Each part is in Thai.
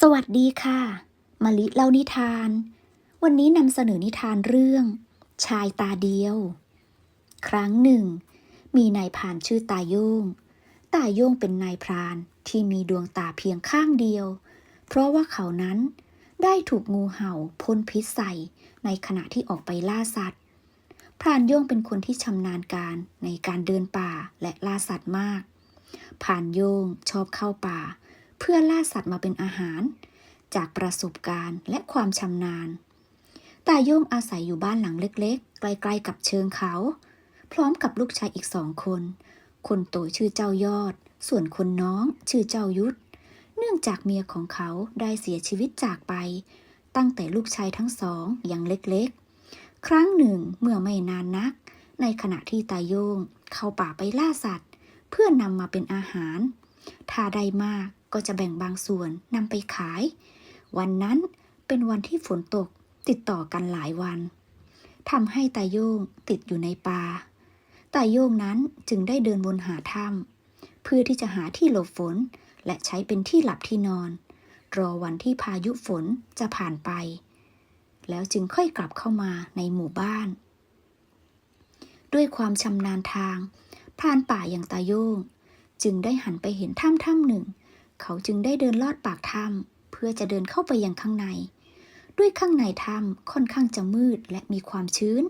สวัสดีค่ะมะลิเล่านิทาน วันนี้นำเสนอนิทานเรื่อง ชายตาเดียว ครั้งหนึ่ง มีนายพรานชื่อตาโยง ตาโยงเป็นนายพรานที่มีดวงตาเพียงข้างเดียว เพราะว่าเขานั้นได้ถูกงูเห่าพ่นพิษใส่ในขณะที่ออกไปล่าสัตว์ พรานโยงเป็นคนที่ชำนาญการในการเดินป่าและล่าสัตว์มาก พรานโยงชอบเข้าป่า เพื่อล่าสัตว์มาเป็นอาหาร จากประสบการณ์และความชำนาญตาโยงอาศัยอยู่บ้านหลังเล็ก ๆ ใกล้ๆกับเชิงเขา พร้อมกับลูกชายอีกสองคน คนโตชื่อเจ้ายอด ส่วนคนน้องชื่อเจ้ายุทธ เนื่องจากเมียของเขาได้เสียชีวิตจากไป ตั้งแต่ลูกชายทั้งสองยังเล็กๆ ครั้งหนึ่งเมื่อไม่นานนัก ในขณะที่ตาโยงเข้าป่าไปล่าสัตว์ เพื่อนำมาเป็นอาหาร ถ้าได้มาก ก็จะแบ่งบางส่วนนำไปขาย วันนั้นเป็นวันที่ฝนตกติดต่อกันหลายวันทำให้ตาโยงติดอยู่ในป่าตาโยงนั้นจึงได้เดินวนหาถ้ำเพื่อที่จะหาที่หลบฝน และใช้เป็นที่หลับที่นอน รอวันที่พายุฝนจะผ่านไป แล้วจึงค่อยกลับเข้ามาในหมู่บ้าน ด้วยความชำนาญทางพรานป่าอย่างตาโยง จึงได้หันไปเห็นถ้ำถ้ำหนึ่ง เขาจึงได้เดินลอดปากถ้ำเพื่อจะเดินเข้าไปยังข้างใน ด้วยข้างในถ้ำค่อนข้างจะมืดและมีความชื้น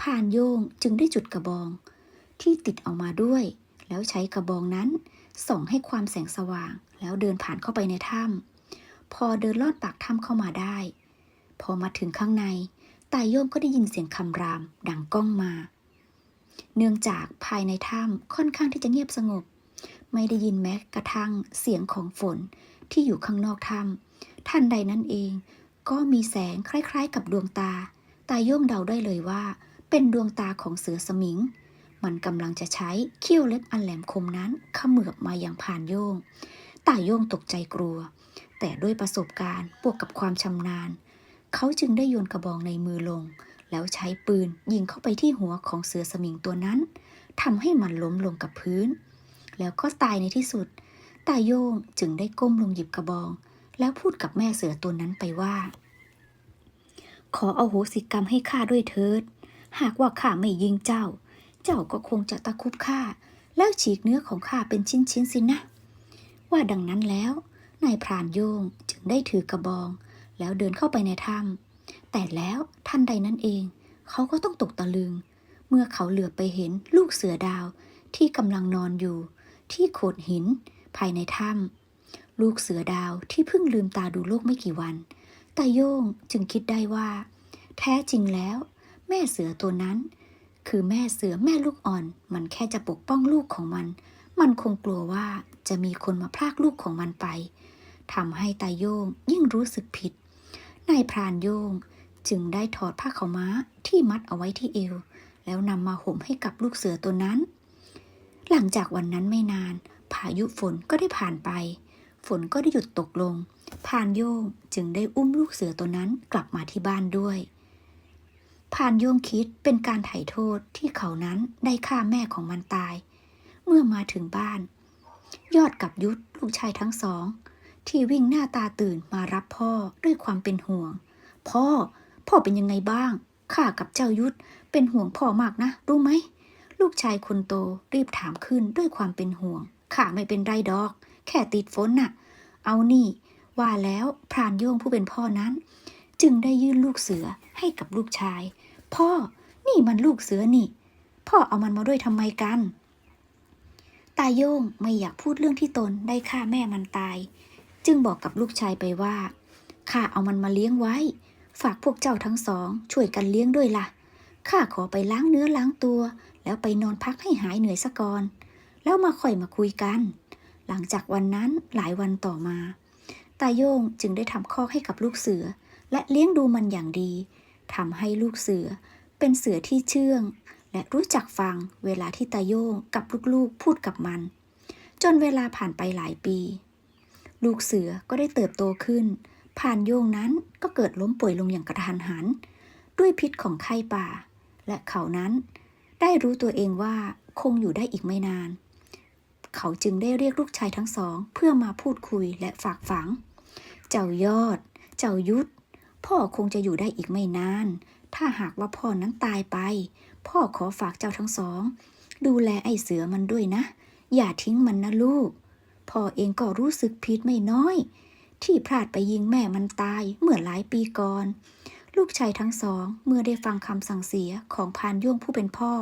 ผ่านโยงจึงได้จุดกระบอง ที่ติดออกมาด้วย แล้วใช้กระบองนั้น ส่องให้ความแสงสว่าง แล้วเดินผ่านเข้าไปในถ้ำพอเดินลอดปากถ้ำเข้ามาได้ พอมาถึงข้างในตายโยมก็ได้ยินเสียงคำรามดังก้องมา เนื่องจากภายในถ้ำค่อนข้างที่จะเงียบสงบ ไม่ได้ยินแม้กระทั่งเสียงของฝนที่อยู่ข้างนอกถ้ำทันใดนั้นเอง ก็มีแสงคล้ายๆ กับดวงตา ตาโยงเดาได้เลยว่า เป็นดวงตาของเสือสมิง มันกำลังจะใช้เขี้ยวเล็บอันแหลมคมนั้นเขมือบมาอย่างผ่านโยงตาโยงตกใจกลัว แต่ด้วยประสบการณ์บวกกับความชำนาญ เขาจึงได้โยนกระบองในมือลง แล้วใช้ปืนยิงเข้าไปที่หัวของเสือสมิงตัวนั้นทำให้มันล้มลงกับพื้น แล้วก็ตายในที่สุด ตาโยงจึงได้ก้มลงหยิบกระบอง แล้วพูดกับแม่เสือตัวนั้นไปว่า ขอเอาโหสิกรรมให้ข้าด้วยเถิด หากว่าข้าไม่ยิงเจ้า เจ้าก็คงจะตะคุบข้าแล้วฉีกเนื้อของข้าเป็นชิ้นๆสินะ ว่าดังนั้นแล้วนายพรานโยงจึงได้ถือกระบอง แล้วเดินเข้าไปในถ้ำแต่แล้วทันใดนั้นเอง เขาก็ต้องตกตะลึง เมื่อเขาเหลือบไปเห็นลูกเสือดาวที่กำลังนอนอยู่ ที่โขดหิน ภายในถ้ำลูกเสือดาวที่เพิ่งลืมตาดูโลกไม่กี่วันตาโยงจึงคิดได้ว่า แท้จริงแล้ว แม่เสือตัวนั้น คือแม่เสือแม่ลูกอ่อน มันแค่จะปกป้องลูกของมัน มันคงกลัวว่าจะมีคนมาพรากลูกของมันไปทำให้ตาโยงยิ่งรู้สึกผิดนายพรานโยงจึงได้ถอดผ้าขาวม้าที่มัดเอาไว้ที่เอว แล้วนำมาห่มให้กับลูกเสือตัวนั้น หลังจากวันนั้นไม่นาน พายุฝนก็ได้ผ่านไป ฝนก็ได้หยุดตกลง พานโยงจึงได้อุ้มลูกเสือตัวนั้นกลับมาที่บ้านด้วย พานโยงคิดเป็นการไถ่โทษที่เขานั้นได้ฆ่าแม่ของมันตาย เมื่อมาถึงบ้าน ยอดกับยุทธลูกชายทั้งสอง ที่วิ่งหน้าตาตื่นมารับพ่อด้วยความเป็นห่วง พ่อ พ่อเป็นยังไงบ้างข้ากับเจ้ายุทธเป็นห่วงพ่อมากนะ รู้ไหม ลูกชายคนโตรีบถามขึ้นด้วยความเป็นห่วง ข้าไม่เป็นไรดอก แค่ติดฝนน่ะ เอานี่ ว่าแล้วพรานโยงผู้เป็นพ่อนั้น จึงได้ยื่นลูกเสือให้กับลูกชาย พ่อ นี่มันลูกเสือนี่ พ่อเอามันมาด้วยทำไมกัน ตาโยงไม่อยากพูดเรื่องที่ตนได้ฆ่าแม่มันตาย จึงบอกกับลูกชายไปว่าข้าเอามันมาเลี้ยงไว้ ฝากพวกเจ้าทั้งสอง ช่วยกันเลี้ยงด้วยล่ะข้าขอไปล้างเนื้อล้างตัว แล้วไปนอนพักให้หายเหนื่อยซะก่อน แล้วมาค่อยมาคุยกัน หลังจากวันนั้นหลายวันต่อมา ตาโยงจึงได้ทำคอกให้กับลูกเสือ และเลี้ยงดูมันอย่างดีทำให้ลูกเสือเป็นเสือที่เชื่อง และรู้จักฟังเวลาที่ตาโยงกับลูกๆพูดกับมัน จนเวลาผ่านไปหลายปี ลูกเสือก็ได้เติบโตขึ้น ผ่านโยงนั้นก็เกิดล้มป่วยลงอย่างกระทันหัน ด้วยพิษของไข้ป่า และเขานั้น ได้รู้ตัวเองว่าคงอยู่ได้อีกไม่นาน เขาจึงได้เรียกลูกชายทั้งสอง เพื่อมาพูดคุยและฝากฝัง เจ้ายอด เจ้ายุทธพ่อคงจะอยู่ได้อีกไม่นาน ถ้าหากว่าพ่อนั้นตายไป พ่อขอฝากเจ้าทั้งสอง ดูแลไอ้เสือมันด้วยนะ อย่าทิ้งมันนะลูก พ่อเองก็รู้สึกผิดไม่น้อย ที่พลาดไปยิงแม่มันตายเมื่อหลายปีก่อน ลูกชายทั้งสองเมื่อได้ฟังคำสั่งเสียของพานย่วงผู้เป็นพ่อ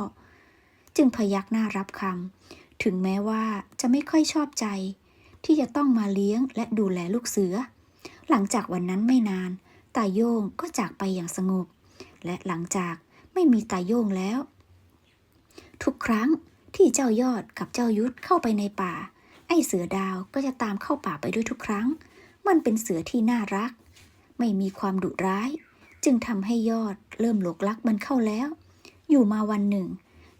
จึงพยักหน้ารับคำถึงแม้ว่าจะไม่ค่อยชอบใจ ที่จะต้องมาเลี้ยงและดูแลลูกเสือ หลังจากวันนั้นไม่นาน ตาโยงก็จากไปอย่างสงบ และหลังจากไม่มีตาโยงแล้ว ทุกครั้งที่เจ้ายอดกับเจ้ายุทธเข้าไปในป่า ไอ้เสือดาวก็จะตามเข้าป่าไปด้วยทุกครั้ง มันเป็นเสือที่น่ารัก ไม่มีความดุร้าย จึงทำให้ยอดเริ่มหลงรักมันเข้าแล้ว อยู่มาวันหนึ่ง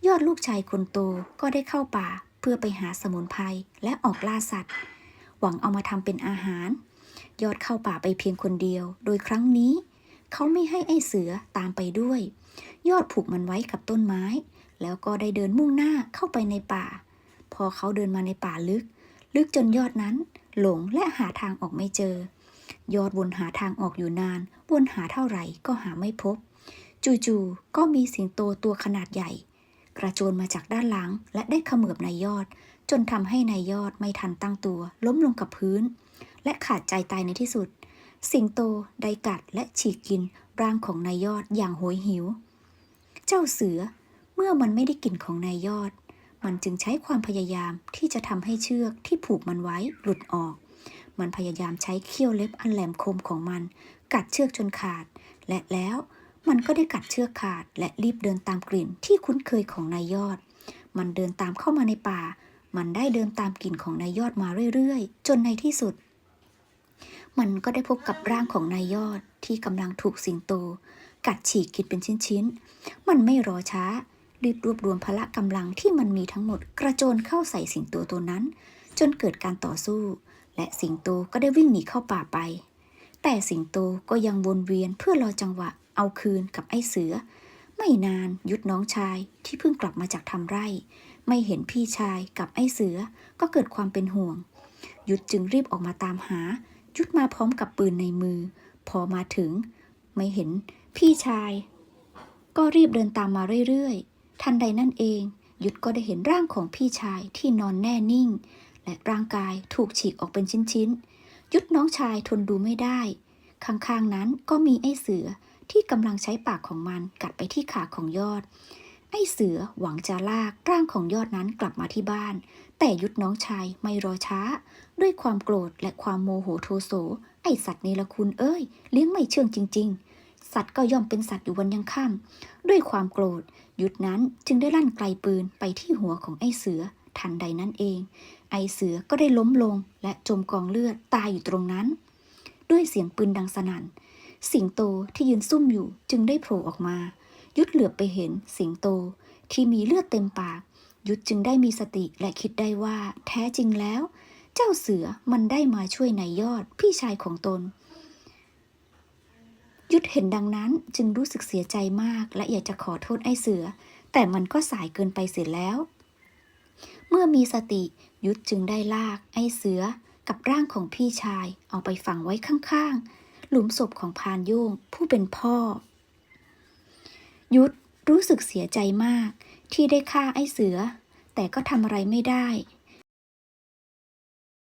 ยอดลูกชายคนโตก็ได้เข้าป่าเพื่อไปหาสมุนไพรและออกล่าสัตว์ หวังเอามาทำเป็นอาหาร ยอดเข้าป่าไปเพียงคนเดียว โดยครั้งนี้ เขาไม่ให้ไอ้เสือตามไปด้วย ยอดผูกมันไว้กับต้นไม้ แล้วก็ได้เดินมุ่งหน้าเข้าไปในป่า พอเขาเดินมาในป่าลึก ลึกจนยอดนั้น หลงและหาทางออกไม่เจอ ยอดวนหาทางออกอยู่นาน วนหาเท่าไหร่ก็หาไม่พบ จู่ๆก็มีสิงโตตัวขนาดใหญ่ กระโจนมาจากด้านหลังและได้เขมือบนายยอด จนทำให้นายยอดไม่ทันตั้งตัว ล้มลงกับพื้น และขาดใจตายในที่สุด สิงโตได้กัดและฉีกกินร่างของนายยอดอย่างโหยหิว เจ้าเสือเมื่อมันไม่ได้กลิ่นของนายยอด มันจึงใช้ความพยายามที่จะทำให้เชือกที่ผูกมันไว้หลุดออก มันพยายามใช้เขี้ยวเล็บอันแหลมคมของมัน กัดเชือกจนขาด และแล้วมันก็ได้กัดเชือกขาด และรีบเดินตามกลิ่นที่คุ้นเคยของนายยอด มันเดินตามเข้ามาในป่า มันได้เดินตามกลิ่นของนายยอดมาเรื่อยๆ จนในที่สุด มันก็ได้พบกับร่างของนายยอดที่กำลังถูกสิงโต กัดฉีกกินเป็นชิ้นๆ มันไม่รอช้ารีบรวบรวมพละกำลังที่มันมีทั้งหมดกระโจนเข้าใส่สิงโตตัวนั้น จนเกิดการต่อสู้ และสิงโตก็ได้วิ่งหนีเข้าป่าไป แต่สิงโตก็ยังวนเวียนเพื่อรอจังหวะเอาคืนกับไอ้เสือ ไม่นานยุดน้องชายที่เพิ่งกลับมาจากทำไร่ ไม่เห็นพี่ชายกับไอ้เสือก็เกิดความเป็นห่วง ยุดจึงรีบออกมาตามหา ยุดมาพร้อมกับปืนในมือ พอมาถึง ไม่เห็นพี่ชาย ก็รีบเดินตามมาเรื่อยๆ ทันใดนั่นเอง ยุดก็ได้เห็นร่างของพี่ชายที่นอนแน่นิ่ง และร่างกายถูกฉีกออกเป็นชิ้นๆ ยุดน้องชายทนดูไม่ได้ ข้างๆนั้นก็มีไอ้เสือที่กำลังใช้ปากของมันกัดไปที่ขาของยอด ไอ้เสือหวังจะลากร่างของยอดนั้นกลับมาที่บ้าน แต่ยุดน้องชายไม่รอช้า ด้วยความโกรธและความโมโหโทโส ไอ้สัตว์เนรคุณเอ้ย เลี้ยงไม่เชื่องจริง ๆ สัตว์ก็ย่อมเป็นสัตว์อยู่วันยังค่ำด้วยความโกรธ ยุดนั้นจึงได้ลั่นไกลปืนไปที่หัวของไอ้เสือ ทันใดนั้นเอง ไอเสือก็ได้ล้มลงและจมกองเลือดตายอยู่ตรงนั้น ด้วยเสียงปืนดังสนั่น สิงโตที่ยืนซุ่มอยู่จึงได้โผล่ออกมา ยุดเหลือบไปเห็นสิงโตที่มีเลือดเต็มปาก ยุดจึงได้มีสติและคิดได้ว่า แท้จริงแล้ว เจ้าเสือมันได้มาช่วยนายยอดพี่ชายของตน ยุดเห็นดังนั้นจึงรู้สึกเสียใจมากและอยากจะขอโทษไอ้เสือ แต่มันก็สายเกินไปเสียแล้ว เมื่อมีสติยุทธจึงได้ลาก ไอ้เสือกับร่างของพี่ชายเอาไปฝังไว้ข้างๆ หลุมศพของพานโยงผู้เป็นพ่อ ยุทธรู้สึกเสียใจมากที่ได้ฆ่าไอ้เสือ แต่ก็ทำอะไรไม่ได้